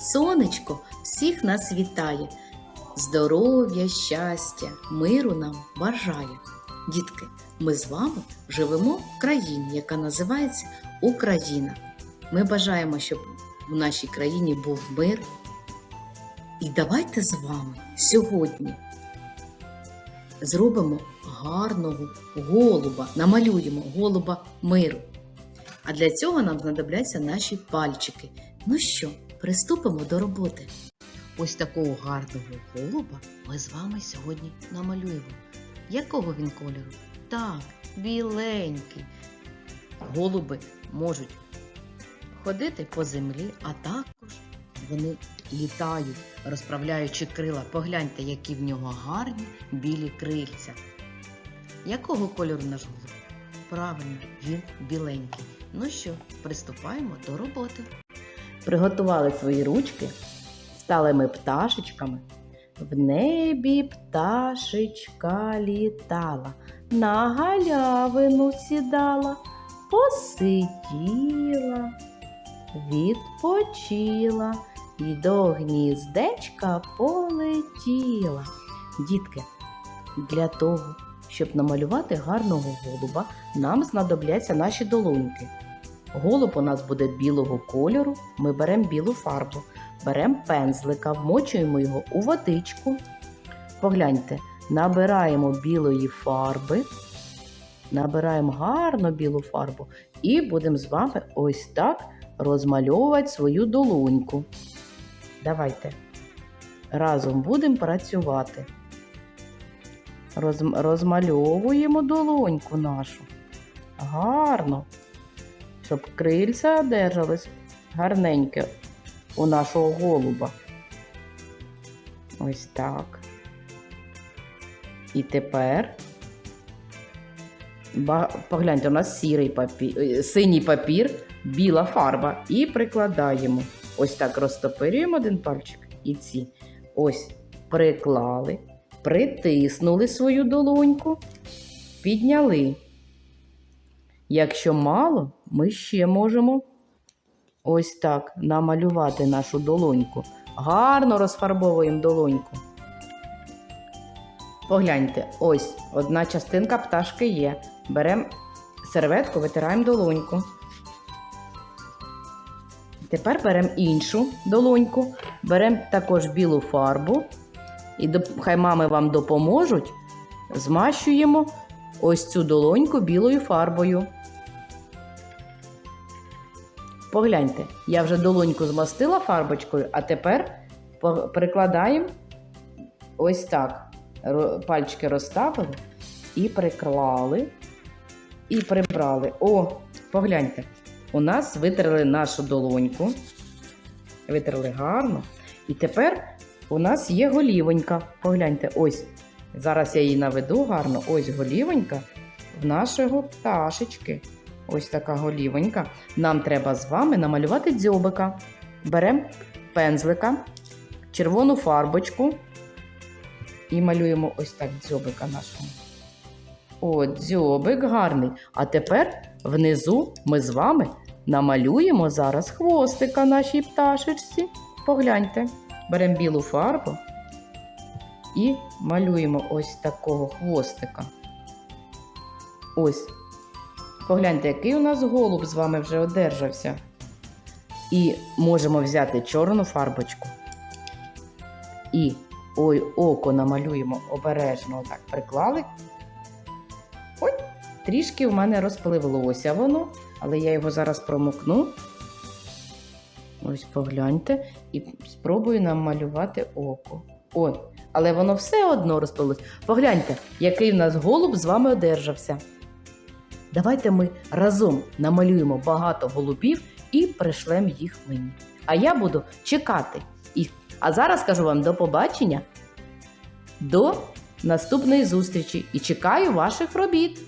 сонечко всіх нас вітає. Здоров'я, щастя, миру нам бажає. Дітки, ми з вами живемо в країні, яка називається Україна. Ми бажаємо, щоб в нашій країні був мир. І давайте з вами сьогодні зробимо гарного голуба, намалюємо голуба миру. А для цього нам знадобляться наші пальчики. Ну що, приступимо до роботи. Ось такого гарного голуба ми з вами сьогодні намалюємо. Якого він кольору? Так, біленький. Голуби можуть ходити по землі, а також вони літають, розправляючи крила. Погляньте, які в нього гарні білі крильця. Якого кольору наш голуб? Правильно, він біленький. Ну що, приступаємо до роботи. Приготували свої ручки, стали ми пташечками. В небі пташечка літала, на галявину сідала, посиділа, відпочила і до гніздечка полетіла. Дітки, для того, щоб намалювати гарного голуба, нам знадобляться наші долоньки. Голуб у нас буде білого кольору, ми беремо білу фарбу, беремо пензлика, вмочуємо його у водичку. Погляньте, набираємо білої фарби, набираємо гарно білу фарбу і будемо з вами ось так розмальовувати свою долоньку. Давайте разом будемо працювати. Роз, розмальовуємо долоньку нашу. Гарно, щоб крильця одержались гарненьке у нашого голуба. Ось так. І тепер погляньте, у нас сірий папір, синій папір, біла фарба. І прикладаємо. Ось так розтопирюємо один пальчик і ці. Ось приклали, притиснули свою долоньку, підняли. Якщо мало, ми ще можемо ось так намалювати нашу долоньку. Гарно розфарбовуємо долоньку. Погляньте, ось одна частинка пташки є. Беремо серветку, витираємо долоньку. Тепер беремо іншу долоньку, беремо також білу фарбу. І хай мами вам допоможуть. Змащуємо ось цю долоньку білою фарбою. Погляньте, я вже долоньку змастила фарбочкою, а тепер прикладаємо ось так. Пальчики розставили і приклали, і прибрали. О, погляньте, у нас витерли нашу долоньку. Витерли гарно. І тепер у нас є голівонька. Погляньте, ось. Зараз я її наведу гарно. Ось голівонька в нашого пташечки. Ось така голівонька. Нам треба з вами намалювати дзьобика. Беремо пензлика, червону фарбочку і малюємо ось так дзьобика нашого. О, дзьобик гарний. А тепер внизу ми з вами намалюємо зараз хвостика нашій пташечці. Погляньте, беремо білу фарбу і малюємо ось такого хвостика. Ось. Погляньте, який у нас голуб з вами вже одержався. І можемо взяти чорну фарбочку. І ой, око намалюємо обережно, отак приклали. Ой, трішки у мене розпливлося воно, але я його зараз промокну. Ось погляньте, і спробую намалювати око. Ой, але воно все одно розпливлося. Погляньте, який в нас голуб з вами одержався. Давайте ми разом намалюємо багато голубів і пришлемо їх мені. А я буду чекати їх. А зараз кажу вам до побачення, до наступної зустрічі і чекаю ваших робіт.